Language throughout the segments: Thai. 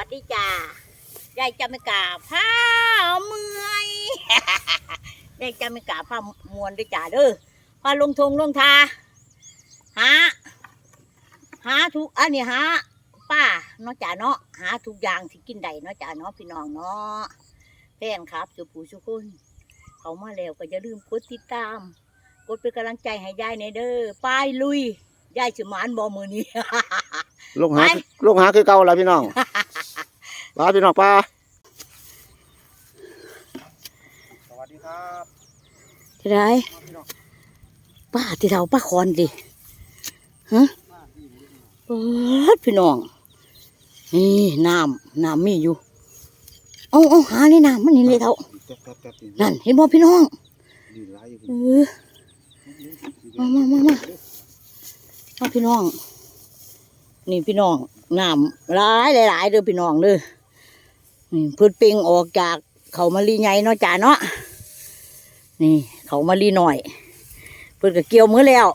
วัสดีจ้ายายจะไม่กล้าผ้าเมื่อยยายจะไม่กล้าผ้ามวนด้วยจ้าเด้อพาลงทงลงทาหาหาทุกอันนี้หาป้าเนาะจ้าเนาะหาทุกอย่างที่กินได้เนาะจ้าเนาะพี่น้องเนาะแฟนครับสุผู้สุคนเขามาแล้วก็อย่าลืมกดติดตาม กดเป็นกำลังใจให้ยายในอยเด้อไป้ายลุยยายสมานบอมือนี้ลงหาไปลงหาคือเก่าแล้วพี่น้อง ลาพี่น้องป้าสวัสดีครับที่ไรป้าที่เท่าป้าคอนดิฮะเปิดพี่น้อง นี่น้ำน้ำมีอยู่ เอาเอาหาเลยน้ำมันนี่เลยเท่าแป๊บแป๊บแป๊บนั่นเห็นบ่พี่น้องดีร้ายอยู่เออมามามามาเอาพี่น้อง นี่พี่น้องน้ำหลายหลายๆเด้อพี่น้องเด้อ นี่พิ่นเป่งออกจากเขามาลีใหญ่เนาะจ้าเนาะนี่ เขามาลีหน่อยเพิ่นก็เกี่ยวมือแล้ว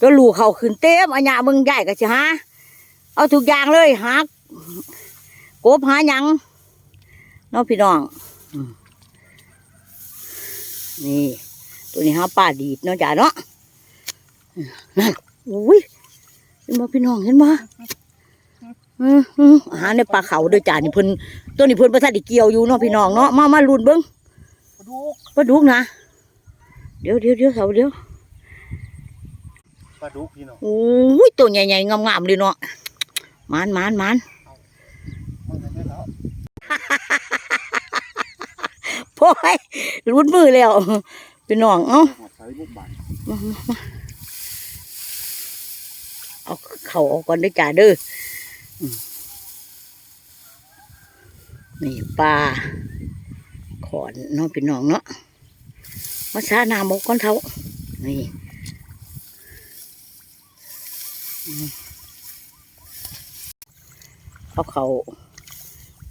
ก็ลูกเขาขึ้นเต็มอันยามึงใหญ่ก็สิหาเอาทุกอย่างเลยหากกบหาหยังเนาะพี่น้องอนี่ ตัวนี้หาป้าดีดเนาะจ้าเนาะนั่นอุ้ยเห็นบ่พี่น้องเห็นบ่ อืมอืมอาหารในปลาเขาเด้อจ้านี่เพิ่นตัวนี้เพิ่นประทัดได้เกี่ยวอยู่เนาะพี่น้องเนาะมามาลุ้นเบิ่งดูปลาดุกนะเดี๋ยวเดี๋ยวเดี๋ยวเสาเดี๋ยวปลาดุกพี่น้องโอ้ยตัวใหญ่ๆงามๆเลยเนาะหมานหมานหมานมันจะได้แล้วโอ้ยรุดมือแล้วพี่น้องเอ้าหอดใส่บุกบานมามามาเอาเข่าออกก่อนเด้อจ้าเด้ออืม นี่ปลาขอนน้องพี่น้องเนาะมาซาน้ำบอกก่อนเท่านี่เอาเขา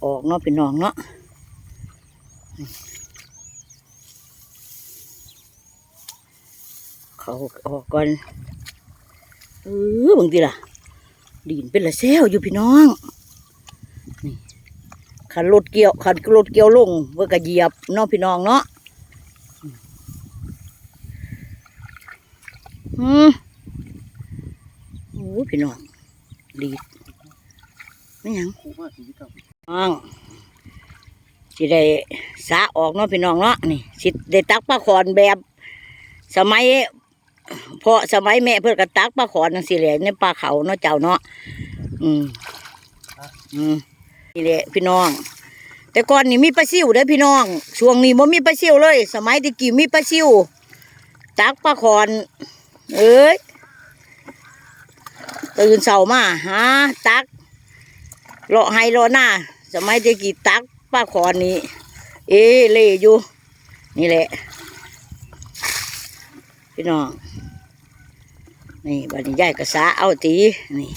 ออกเนาะพี่น้องเนาะเขาออกก่อนเออบางทีล่ะ ดินเป็นละแซวอยู่พี่น้องนี่ขันรถเกี่ยวขันรถเกี่ยวลงเพื่อกระเหยียบเนาะพี่น้องเนาะอืมโอ้พี่น้องดีดไม่หยังคู่มากชีวิตครับน้องสิได้สาออกเนาะพี่น้องเนาะนี่สิได้ตักปลาขอนแบบ สมัย พอสมัยแม่เพื่อนก็ตักปลาขอนจังสิแหละในปลาเขาเนาะเจ้าเนาะอืมอืมนี่แหละพี่น้อง แต่ก่อนนี่มีปลาซิวเด้อพี่น้อง ช่วงนี้บ่มีปลาซิวเลย สมัยตะกี้มีปลาซิวตักปลาขอน เอ้ยตื่นเช้ามาหาตักเลาะให้เลาะหน้าสมัยตะกี้ตักป้าขอนนี่เอเล่อยู่ นี่แหละ พี่น้อง นี่บัดนี้ยายกระสาเอาตีนี่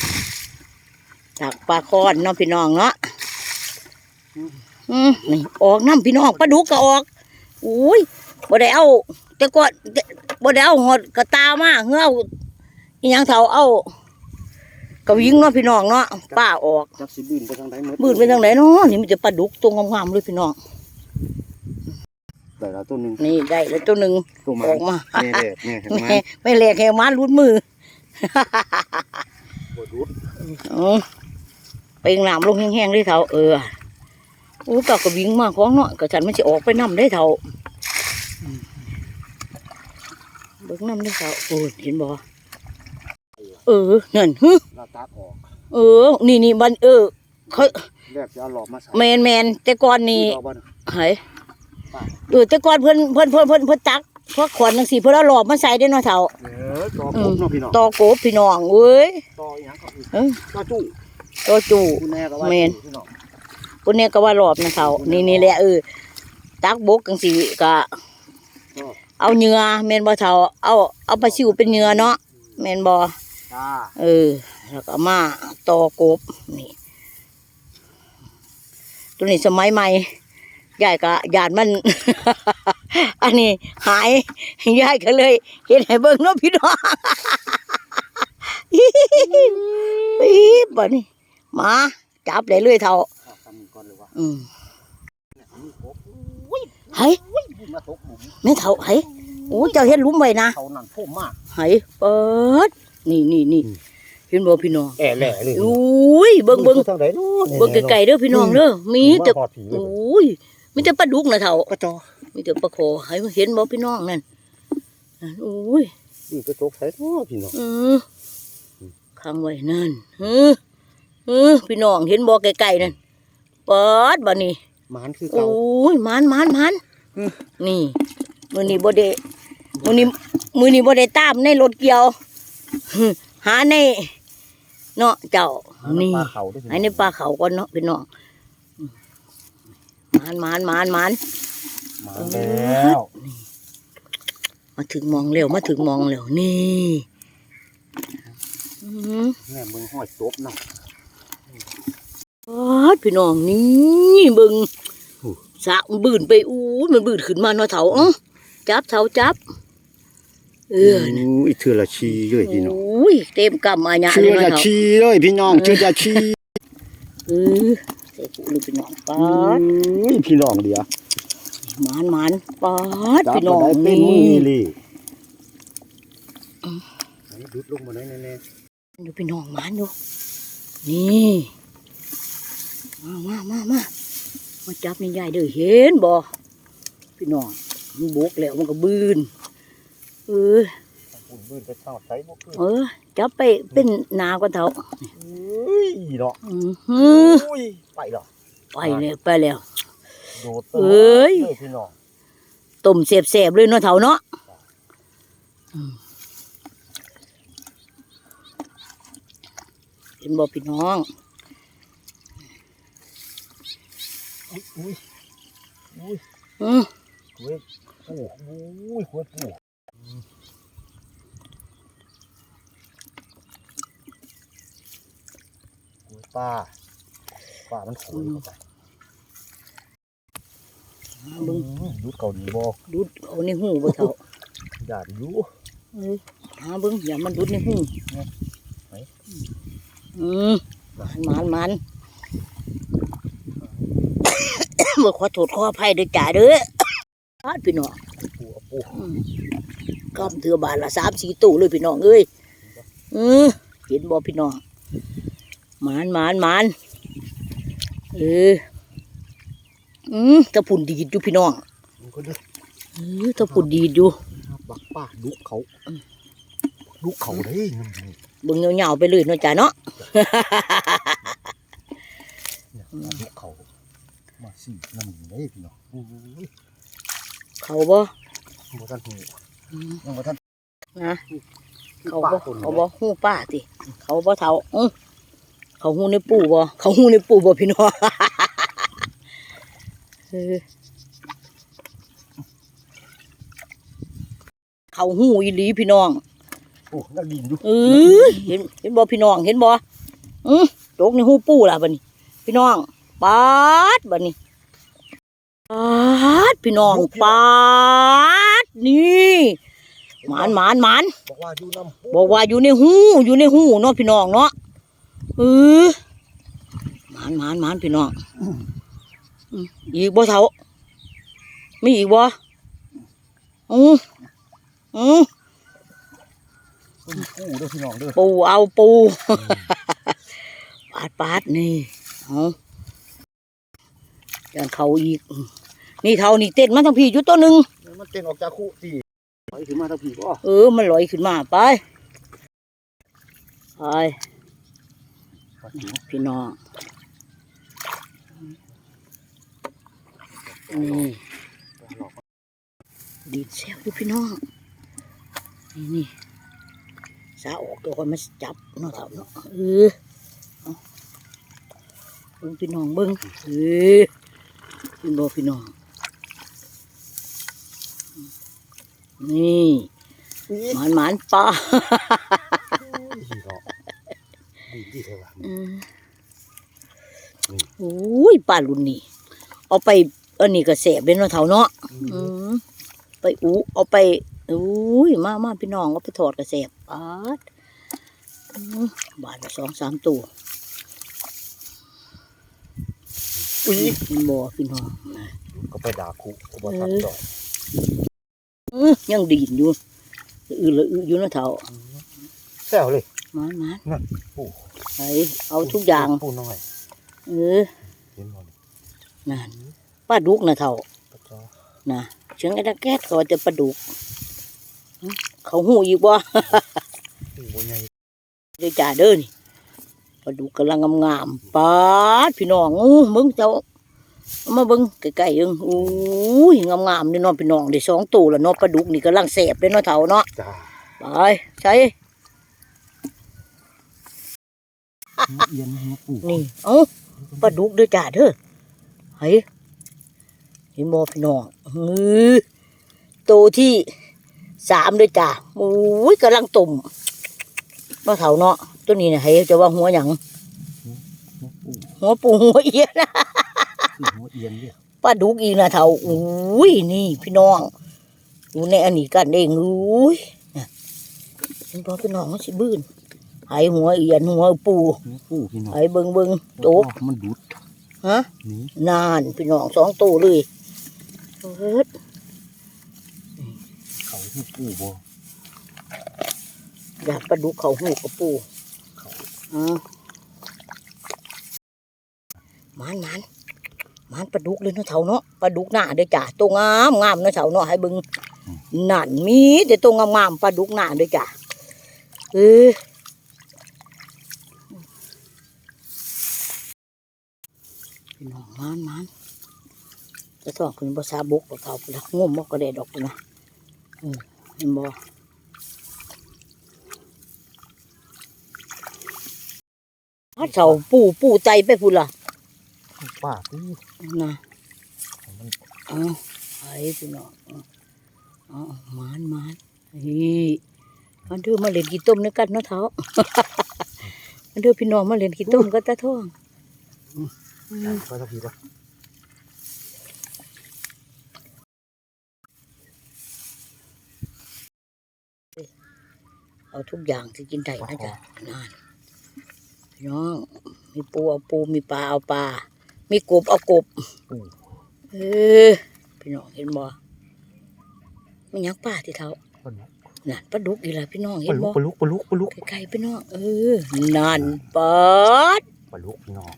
ตักปลาคอนเนาะพี่น้องเนาะอืมนี่ออกน้ำพี่น้องปลาดุกก็ออกอุ้ยบ่ได้เอาแต่ก่อนแต่บ่ได้เอาหอดกระตามาเงเอาอีหยังเถาเอากระวิ่งเนาะพี่น้องเนาะป้าออกจับสิบืนไปทางไหนหมดบืนไปทางไหนเนาะนี่มันจะปลาดุกตัวงามๆเลยพี่น้องได้แล้วตัวหนึ่งนี่ได้แล้วตัวหนึ่งตัวมาออกมาแม่แดดแม่เห็นไหมแม่ไม่แหลกแหวมันรุดมือ ปวดรุดอ๋อไปงน้ำลงแห้งๆได้เท่าเออโอ้ก็กระวิ่งมาของเนาะก็ฉันมันจะออกไปน้ำได้เท่าอืมเบิ่งน้ำได้เท่าโอ้ยเห็นบ่เออนั่นฮึเราตัดออกเออ นี่นี่มันเออเขาแรกจะเอาหลอดมาใส่แมนแมนแต่ก่อนนี่เอาบ้านไห้เออแต่ก่อนเพิ่นเพิ่นเพิ่นเพิ่นเพิ่นตัก พวกขวานจังซี่เพิ่นเอาหลอบมาใส่ได้เนาะเท่าเออต่อครบเนาะพี่น้องตอโกบพี่น้องเว้ยต่ออีหยังครับพี่เอ้ยต่อจู่ตอจู่คุณแม่ก็ว่าแม่นพี่น้องคนเนี้ยก็ว่าหลอบนะเท่านี่นี่แหละเออตักบกจังซี่ก็ก็เอาเหงื่อแม่นบ่เท่าเอาเอาปลาซิวเป็นเหงื่อเนาะแม่นบ่จ้าเออ แล้วก็มาตอกบนี่ตัวนี้สมัยใหม่ยายก็ยานมัน อันนี้หายยายก็เลยเห็นให้เบิ่งเนาะพี่น้องปี๊บบ่นี่มาจับเลยเลยเท่าข้าทำก่อนเลยวะอืมนี่กบอุ้ยเฮ้ยอุ้ยบุญมาตกหลุมแม่เท่าเฮ้ยโอ้เจ้าเฮ็ดหลุมไว้นะเขานั่นพ่มมากเฮ้ยเปิดนี่นี่นี่อืมเห็นบ่พี่น้องแอ่แหล่เลยอุ้ยเบิ่งเบิ่งทางไหนนู้นเบิ่งไกลๆเด้อพี่น้องเด้อมีแต่พอดผีเลยอุ้ยมีแต่ปลาดุกนะเท่ากระจอ มีแต่ปลาโขให้เห็นบ่พี่น้องนั่นนั่นอุ้ยนี่กระจกใส่ท่อพี่น้องอือขังไว้นั่นเออเออพี่น้องเห็นบ่ไกลๆนั่นเปิดบ่นี่หมานคือโอ้เก่ายมันมันมันอืมนี่มื้อนี้บ่ได้มื้อนี้มื้อนี้บ่ได้ตามในรถเกี่ยวหาในเนาะเจ้านี่ปลาเขาด้วยให้ในป่าเขาก่อนเนาะพี่น้องมันมันมันมันห มานแล้วมาถึงมองเร็วมาถึงมองเร็วนี่อือแม่มึงห้อยจบนะปาดพี่น้องนี่เบิ่งโอ้สะมันบืนไปอู้ยมันบืนขึ้นมาเนาะเถาเอ้าจับเถาจับ เออนะอุ้ยเถื่อละชีเลยพี่น้องอุ้ยเต็มกำมาเนี่ยเชื่อเลยละเนาะเถาชีเลยพี่น้องเชื่อละชีเออใส่ปูเลยพี่น้องปาดอุ้ยพี่น้องเดียว หมานหมานปาดจับพี่น้องมาได้เป็นนี่มือเลยไหนดุดลงมาได้แน่ดูพี่น้องหมานดูนี่มามามามามาจับนี่ยายเด้อเห็นบ่พี่น้องมันบกแล้วมันก็บืนเออๆปุ่นมือไปเท่าใช้บ่ขึ้นเออจับไปเป็นนากว่าเถาอุ้ยเนาะอือหืออุ้ยไปเหรอไปแล้วไปแล้ว โดดเอ้ยเลยพี่น้องต้มเสียบๆเลยเนาะเถาเนาะอืมเห็นบ่พี่น้องอุ้ยอุ้ยอุ้ยอือเว้ยโอ้โหอุ้ยหัวปูหัวป้าป้ามันโขยเข้าไป เบิ่งดูดเกาหลีบ่ดูดเอาในหูบ่เถาอย่าอยู่เอ้ยหาเบิ่งอย่ามันดูดในหูไหนอืมมันมันมันบ่ขอโทษขออภัยเด้อจ้าเด้อพาดพี่น้องปูเอาปูอืมกำเถือบาทละสามสี่ตู้เลยพี่น้องเอ้ยอือเห็นบ่พี่น้องหมานหมานหมานเออ อืมตะพุ่นดีดอยู่พี่น้องมันก็เด้อเออตะพุ่นดีดอยู่บักป้าดุเขาดุเขาเด้นั่นนี่เบิ่งเหงาๆไปเลยเนาะจ้าเนาะเนี่ยมาดุเขามาสินั่นเด้พี่น้องอุ้ยเขาบ่บ่ทันหูอืมยังบ่ทันนะเขาป้บ่คนเขาบ่หู้ป้าติเขาบ่เท่าอื้อเขาหู้ในปู่บ่เขาหู้ในปู่บ่พี่น้อง เออเขาหู้อีหลีพี่น้องโอ้นักดินอยู่เออเห็นเห็นบ่พี่น้องเห็นบ่อือตกในหูปู่ล่ะบัดนี้ พี่น้องปาดบัดนี้ปาดพี่น้องปาดนี่หมานหมานหมานบอกว่าอยู่น้ำบอกว่าอยู่ในหูอยู่ในหูเนาะพี่น้องเนาะเออหมานหมานหมานพี่น้อง อืมอีกบ่เท่ามีอีกบ่อืออือปูเด้อพี่น้องเด้อปูเอาปูปาดปาดนี่เอาอย่างเขาอีก นี่เท่านี่เต้นมาทั้งพี่อยู่ตัวหนึ่งมันเต้นออกจากคู่สิไปถึงมาทางผีบ่เออมันลอยขึ้นมาไปไปพี่น้อง นี่ดีดเซลอยู่พี่น้อง นี่นี่สาออกตัวคนมาจับเนาะเถาเนาะเออเอาเบิ้งพี่น้องเบิ้งเออเป็นบ่พี่น้อง นี่หมานหมานปลาดีเนาะดีดีเท่าไหร่อืมอืมโอ้ยปลารุ่นนี้เอาไป อันนี้ก็แสบเป็นเนาะเถาเนาะอืมไปอูเอาไปอุ้ยมามาพี่น้องเอาไปถอดกระแสบปาดอืมบาทละสองสามตัวอุ้ยเห็นบ่พี่น้องก็ไปด่าคุก็บ่ทับดอกอื้อยังดีนอยู่อือละอืออยู่นะเฒ่าแซวเลยมามานั่นโอ้ไปเอาทุกอย่างปูน้อยเออเห็นบ่นี่นั่น ปลาดุกนะเฒ่าปะจอนะเชียงไอ้ตะแก๊สเขาว่าจะปลาดุกหึเขาหูอีกบ่ปูบ่ใหญ่เด้อจ้าเด้อนี่ปลาดุกกำลังงามๆปาดพี่น้องอู้มึงเจ้าเอามาเบิ่งใกล้ๆเอิงอู้ยงามๆนี่เนาะพี่น้องได้สองตัวแล้วเนาะปลาดุกนี่กำลังแสบเลยเนาะเฒ่าเนาะจ้าไปใช้หัวเอียนหัวปูนี่เอ้าปลาดุกเด้อจ้าเด้อเฮ้ย เห็นบ่พี่น้องฮือโตวที่สามเด้อจ้าโอ้ยกำลังตุ่มเนาะเฒ่าเนาะตัวนี้นะเฮ้ยจะว่าหัวหยังหัวปูหัวปูหัวเอียนคือหัวเอียนเนี่ยปลาดุกอีกนะเฒ่าอุ้ยนี่ พี่น้องดูในอันนี้กันเองอุ้ยน่ะเห็นบ่พี่น้องมันสิบื้นไห้หัวเอียนหัวปูหัวปูพี่น้องไห้เบิ่งเบิ่งโตกมันดูดฮะนี่นานพี่น้องสองตัวเลย เอิดเขาหัวปูบ่อยากปลาดุกเขาหูกระปูอ่าหมันหมันหมันปลาดุกเลยเนาะเถาเนาะปลาดุกหน้าเด้อจ้ะตัวงามงามเนาะเถาเนาะให้เบิ่งนั่นมีแต่ตัวงามงามๆปลาดุกหน้าเด้อจ้ะเออพี่น้องหมันหมัน จะต้องขึ้นภาษาบุกบ่เท่าพุ่นละงมบ่ก็ได้ดอกพุ่นนะเออเห็นบ่ถ้าเสาปูปูใจไปพุ่นล่ะป้าที่นะมันเอ๋อไอ้พี่น้องเอ๋อหมานหมานเฮ้ยมันเดือมาเล่นกี่ต้มนึกกันเนาะเท้ามันเดือพี่น้องมาเล่นกี่ต้มกันตาท่องอืมไปทักทีละ เอาทุกอย่างที่กินได้นะจ๊ะนั่นพี่น้อง มีปูเอาปูมีปลาเอาปลา มีกบเอากบปูเออพี่น้องเห็นบ่มันยังป้าที่เท้าปลาดุกนั่นปลาดุกอีหละพี่น้องปเห็ลานดุบ่กปลาดุกปลาดุกปลาดุกไกลๆพี่น้องเออนั่นปัดปลาดุกพี่น้อง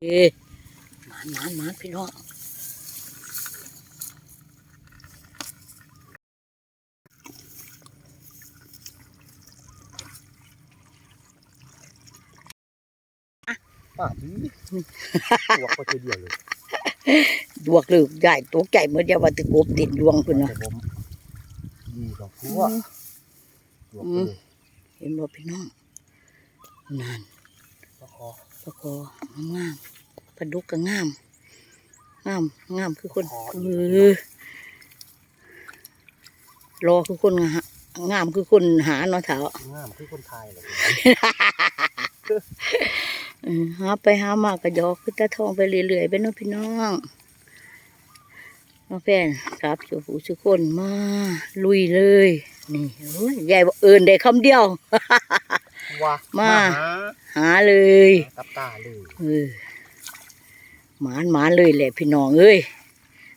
เอ้หมานหมานหมานพี่น้อง ป้าที่ตัวก็จะเดียวเลยดวกเลยใหญ่ตัวใหญ่เมื่อเดียวว่าตะกบติดดวงพุ่นนะดีดอกพัวตัวไปเลยเห็นบ่พี่น้องนั่นแล้วคอปลาคองามๆปลาดุกก็งามงามงามคือคนเออรอคือคนงามคือคนหาเนาะเถางามคือคนไทยเลยเออ หาไปหามากก็ยอกคือตาทองไปเรื่อยๆไปเนาะพี่น้องมาแฟนครับสู่ผู้สุคนมาลุยเลย นี่โอ้ยยายบอกเอินได้คำเดียวว่ามาหาหาเลยตับตาเลยเออหมานหมานเลยแหละพี่น้องเอ้ย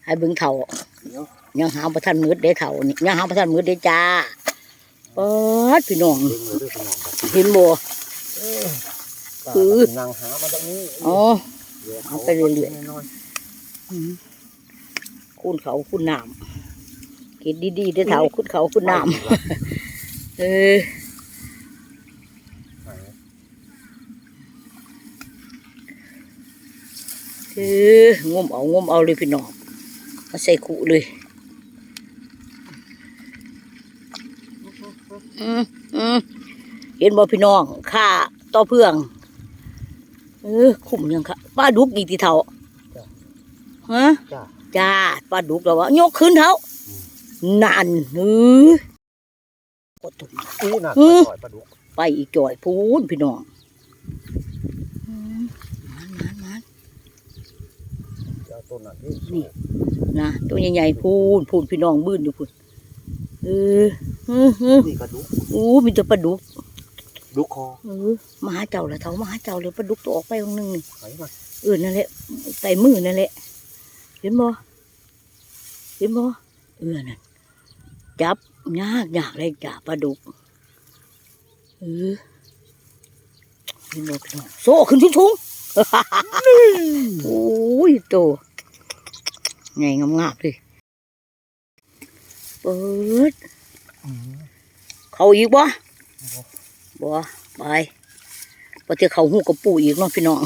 ให้เบิ่งเถ่าเดี๋ยวยังหาประทันมืดได้เถ่านี่ยังหาประทันมืดได้จ้าป๊ดพี่น้องเบิ่งเลยด้วยพี่น้องครับเห็นบ่ คือนางหามาตรงนี้อ๋อดี๋ยวเอาไปเรื่อยๆๆน้อยอืมคุณเขาคุณน้ำคิดดีๆได้อเถ่าคุณเขาคุณน้ำเออเอองมเอางมเอาเลยพี่น้องมาใส่ขู่เลยอืมอืมเห็นบ่พี่น้องข้าต่อเพื่อง เออคุ้มยังค่ะป้าดุกอีกทีเท่าฮะจ้าจ้าป้าดุกแล้วว่ายกขึ้นเท้านั่นเออกดตุ่มอู้น่ะอืมปล่อยปลาดุกไปอีกจ่อยพูนพี่น้องอืมมันมันมันเจ้าต้นนั้นที่นี่นะตัวใหญ่ๆพูนพูนพี่น้องบื้นอยู่พูนเออเออเออนี่กระดุกอู้มีแต่ปลาดุก ดุกคอเออมาหาเจ้าละเท่ามาหาเจ้าเลยปลาดุกตัวออกไปองนึงนี่ไหนมาเอเออนั่นแหละใส่มือนั่นแหละ เห็นบ่เห็นบ่เออนั่นจับยากยากเลยจ่าปลาดุกเออเห็นบ่พี่น้องโซ่ขึ้นสูงๆโอ้ยโตไงงามๆเลยเปิดเขาอีกบ่ บ่ไปพอเจอเขาหูกระปูอีกเนาะพี่น้อง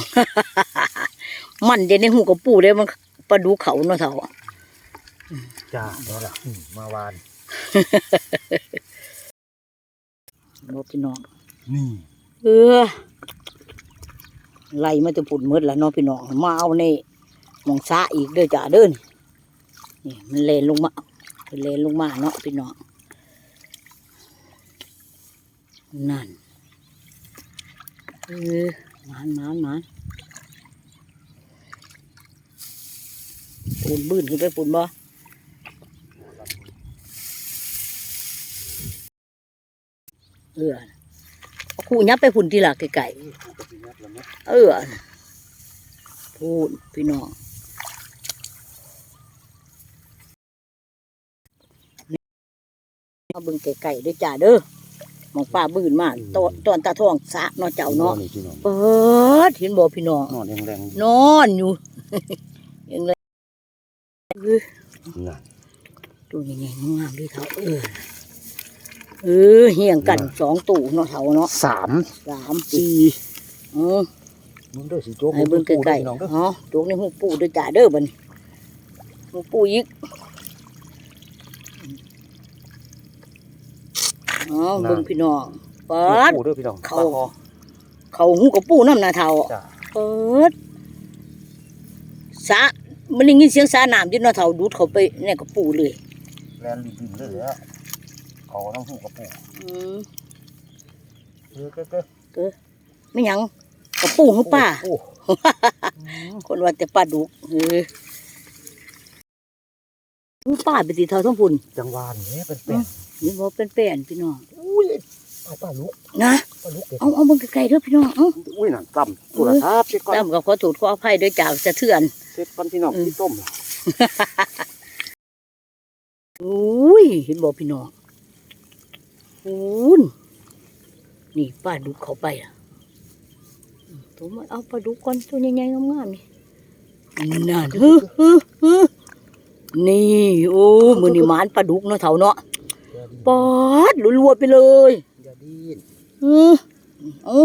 มันเด่นในหูกระปูเลยมันปลาดูเขาเนาะเท่าจ้าแล้วล่ะอืมมาวานบ่พี่น้อง นี่ เออไล่มาจะผุดมืดแล้วเนาะพี่น้อง มาเอาในหมองซาอีกเด้อจ้าเด้อนนี่มันเลนลงมามันเลนลงมาเนาะพี่น้อง นั่นเออหมานหมานหมานปูนบื้นขึ้นไปปูนบ่เออเอาคู่ยับไปพุ่นทีหลักไก่นี่กูก็สิยัดแล้วนะเออพูดพี่น้องมาเบิ่งไก่ๆด้วยจ้าเด้อห มองป้าบื้นมากตอนตอนตาทองสะเนาะเจ้าเนาะนี่พี่น้องเปิดเห็นบ่พี่น้องนอนแรงนอนอยู่ยังเลยเออๆน่ะตัวใหญ่ๆงามๆด้วยเท่าเออเออเฮียงกันสองตู่เนาะเท่าเนาะสามสามสี่อือมึงเด้อสิโจ๊กให้เบิ่งใกล้พี่น้องเด้อๆเนาะตรงนี้หูปูด้วยจ่าเด้อบัดนหูปูอีก อ๋อเบิ่งพี่น้องเปิด ปูเด้อพี่น้องเข้าปลคอเขาหูกับปูน้ำหนาเทาจ้าเปิดสะมันได้ยินเสียงสาน้ำอยืนนาเทาดูดเขาไปในกับปูเลยแลนดินๆเลยอะเขาต้องหูกับปูอืมเออเก้อไม่หยังกับปูของป้า โอ้คนว่าแต่ป้าดุเออ หูป้าไปติเท่าท้องพุ่นจังหวานเนี่ยเป็นแป้นนี่บอกเป็นแป้นพี่น้องอุ้ยเอาปลาลุกนะปลาลุกเด็ดเอาเอาเบิ่งไกลๆเด้อพี่น้องเอาอุ้ยนั่นต่ำโทรศัพท์เช็ดก่อนตามกับขอโทษขออภัยด้วยจากสะเทือนเช็ดก่อนพี่น้องอืมที่ต้มอุ้ยเห็นบอกพี่น้องอุ้นนี่ป้าดุกเขาไปอะอืมตัวมันเอาปลาดุกก่อนตัวใหญ่ๆงามๆนี่นั่นฮึฮึฮึ นี่โอ้มือนี่หมานปลาดุกเนาะเถ่าเนาะอย่าดิ้นปอดรัวๆไปเลยอย่าดิ้นอือเอา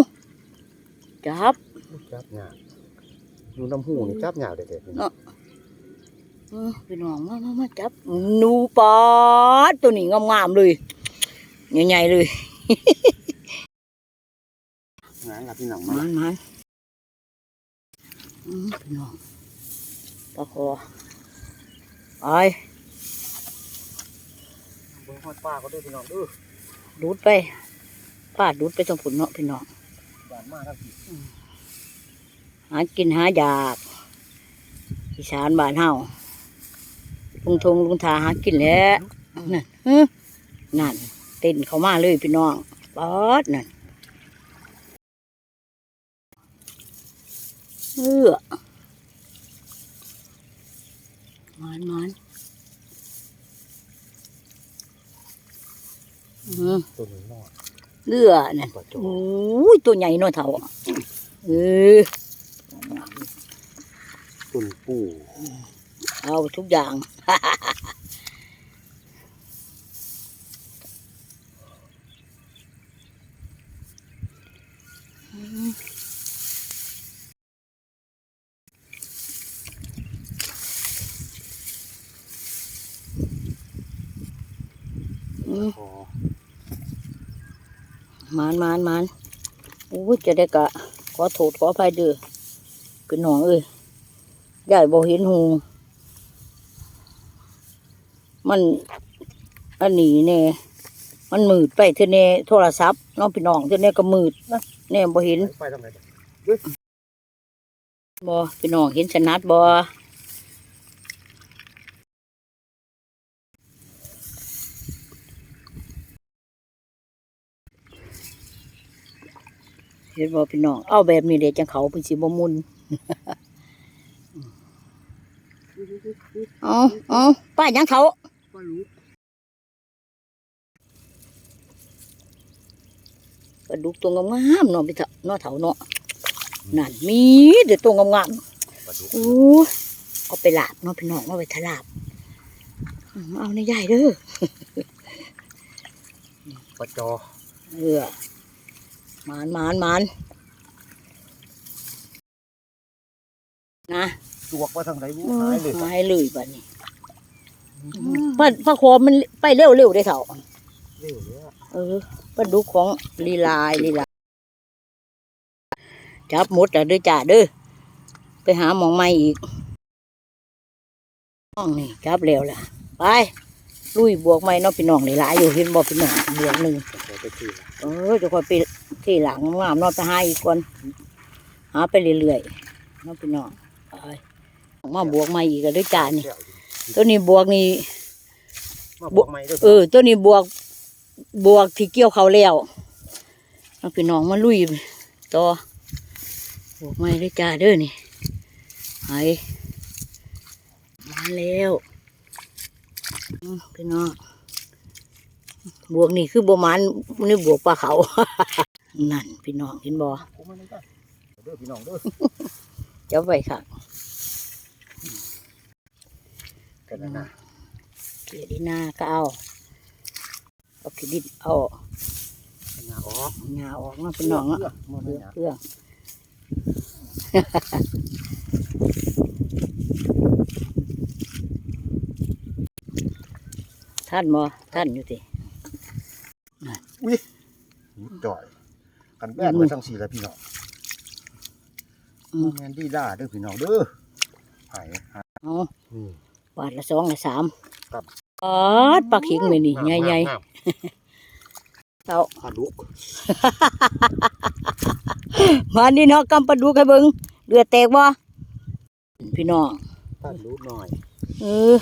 จับจับหยาอยู่น้ำหูนี่จับหยาเด็ดๆนี่อือพี่น้องมามามาจับหนูปอดตัวนี้งามๆเลยใหญ่ๆเลยงานกับพี่น้องมัมานมันอืมพี่น้องปลาคอ ไปเบิ่งฮอดปลาก็ได้พี่น้องเด้อดูดไปปาดดูดไปตรงผุนเนาะพี่น้องบ้านมาทั้งพี่หากินหาอยากอีสานบ้านเฮาลุงทงลุงทาหากินแหล้วนั่นฮึนั่นเต้นเข้ามาเลยพี่น้องปอดนั่นเออ มันมันอืมตัวนี้นอดเลือนั่นปลาโจโอ้ยตัวใหญ่เน้อยเท่าอะเออตุนปูเอาทุกอย่างอืม คอ มานมานมานโอ้ยจะได้กะ ขอโทษขออภัยเด้อเป็นหนองเอ้ยยายบ่เห็นหูมันอันนี้แน่มันมืดไปเทอแน่โทรศัพท์น้องพี่น้องเทอแน่ก็มืดนะแน่บ่เห็นไปทางไหนบ่บ่พี่น้องเห็นชนัดบ่ เห็นบ่พี่น้องเอาแบบนี้เดี๋ยวจังเขาเพิ่นสิบ่มุนเอาเอาป้ายังเขาปลาลูกปลาดุกตัวงามๆเนาะพี่เถาเนาะเถาเนาะนั่นมีเดี๋ยวตัวงามปลาดุกๆโอ้ยเอาไปลาบเนาะพี่น้องเอาไปทะลาบอืมเอาในใหญ่เด้อปลาจอเออ หมานหมานหมานนะจวกมาทางไหนรู้เอหาอยเลยหายเลยบัดนี้ปลาปลาโคมมันไปเร็วเร็วๆได้เถาเร็วเลยอะเออปลาดุกของลีลายลีลายจับหมดแล้วเด้อจ่าเด้อไปหาหมองใหม่อีกน้องนี่จับแล้วล่ะ ไป ลุยบวกใหม่เนาะพี่น้องหลายๆอยู่เห็นบ่พี่น้องบวกหนึ่งแต่ไปที่ละเออจะคอยไป ที่หลังงามๆเนอนไปหาอีกคนหาไปเรื่อยๆเน้องพี่น้องไปมาบวกใหม่อีกก็ด้วยจานนี่แก้วตัวนี้บวกนี่มาบวกไม้ด้วยเออ ตัวนี้บวก บวกที่เกี่ยวเขาแล้วน้องพี่น้องมาลุยต่อบวกใหม่ด้วยจ้าเด้อนี่ไปมาแล้วอืมพี่น้องบวกนี่คือบวมันนี่บวกปลาเขา นั่นพี่น้องเห็นบ่ผมมันก็เด้อพี่น้องเด้อเจ้าไปค่ะกันนะนะเกลียดีหน้าก็เอาเอาขีดินเอางาออกหงาออกมาเป็นน้องเนาะมันเพื่ไม่อหนาเพื่อท่านบ่ท่านอยู่ติจ่อย กันแบนมาทั้งสี่แล้วพี่น้องแมนดีด้าเด้อพี่น้องเด้อหายหายเอานี่บาทละสองละสามครับปาดปลาขิงไปนี่ใหญ่น้ำๆเต่าปลาดุกมานี่เนาะกำปลาดูให้เบิ่งเลือดแตกบ่พี่น้องปลาดุกหน่อยเออ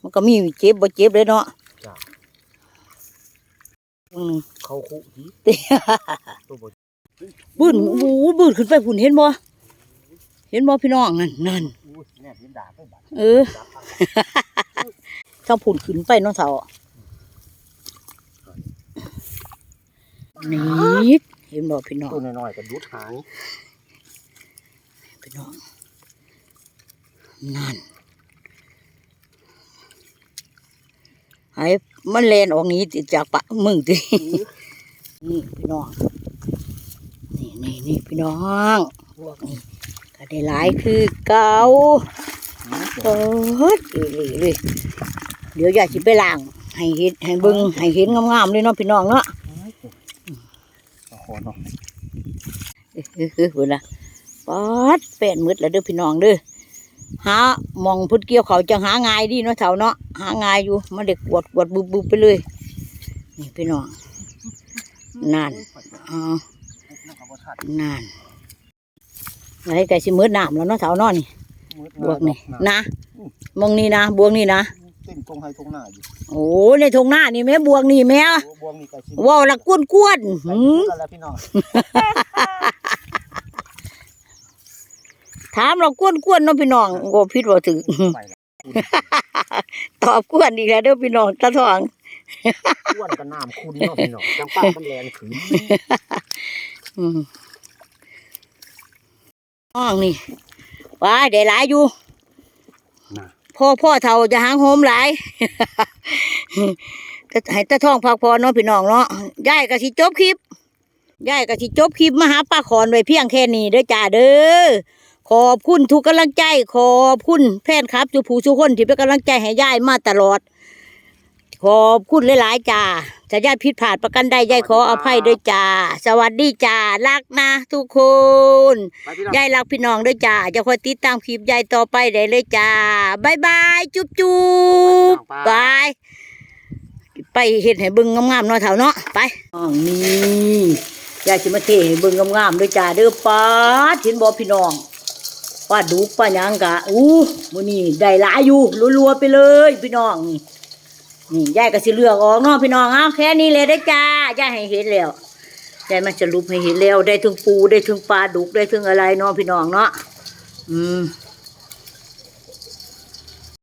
มันก็มีเจ็บบ่เจ็บเลยเนาะจ้ะ อืมเข้าคุทีตัวบดบื้นโอ้โหบื้นขึ้นไปพุ่นเห็นบ่เห็นบ่พี่น้องนั่นนั่นอุ้ยแน่ยินด่าได้บัดเออถ้าพุ่นขึ้นไปเนาะเฒ่านี่เห็นบ่พี่น้องตัวน้อยๆก็ดุดหางพี่น้องนั่น ไอ้มันแลนออกหนี้จากปะมึงตินี่พี่น้อง นี่นี่นี่พี่น้องพวกนี้ก็ได้หลายคือเก่าเปิดเลยเลยเดี๋ยวอยากสิไปล้าง ให้เห็นให้เบิ่งให้เห็นงามๆเลยเนาะพี่น้องเนาะขอเนาะเออเออเออเวลาปัดแป้นมืดแล้วเด้อพี่น้องเด้อ หามองพุดเกี่ยวเขาจะหาง่ายดีเนาะเถาเนาะหาง่ายอยู่มาเด็กกวดกวดบุบบุบไปเลย นี่พี่น้องนั่นอ๋อนั่นอะไรไก่สิมืดน้ำแล้วเนาะเสาเนอนนี่บวกนี่นะมองนี่นะบวกนี่นะเต้นตรงให้ตรงหน้าอยู่โอ้ในทงหน้านี่แม่บวกนี่แม่บวงนี่ก็ชิว้าวละกวนกวนๆหืม กันแล้วพี่น้อง ถามเรากวนกวนๆเนาะพี่น้องโอ้พิดว่าถึงไปละตอบกวนอีกแล้วเด้อพี่น้องตาทองอ้วนกับน้ำคุณเนาะพี่น้องจังป้ามันแลนขืนอืมน้องนี่ว้ายได้หลายอยู่นะพ่อพ่อเท่าจะหางโหมหลายก็ให้ตาท่องพักพอเนาะพี่น้องเนาะยายก็สิจบคลิปยายก็สิจบคลิปมาหาป้าขอนไว้เพียงแค่นี้เด้อจ้าเด้อ ขอบคุณทุกกำลังใจ ขอบคุณแฟนครับทุกผู้ทุกคนที่เป็นกำลังใจให้ยายมาตลอด ขอบคุณหลายๆจ้าถ้ายายผิดพลาดประกันใดยายขออภัยด้วยจ้าสวัสดีจ้ารักนะทุกคนไปพี่น้อง ยายรักพี่น้องด้วยจ้าจะคอยติดตามคลิปยายต่อไปได้เลยจ้าบายบายจุ๊บจุ๊บบายไปเห็ดให้เบิ่งงามๆเนาะเถาเนาะไปอ๋อนี่ยายสิมาเทให้เบิ่งงามๆด้วยจ้าเด้อป้าดเห็นบ่พี่น้อง ปลาดุกป้าหยังกะอู้มื้อนี้ได้หลายอยู่รัวๆไปเลย พี่น้องนี่นี่ยายก็สิเลือกออกเนาะพี่น้องเอาแค่นี้เลยได้อจ้ายายให้เห็นแล้วยายมันจะรูปให้เห็นแล้วได้ถึงปูได้ถึงปลาดุกได้ถึงอะไรเนาะพี่น้องเนาะอืม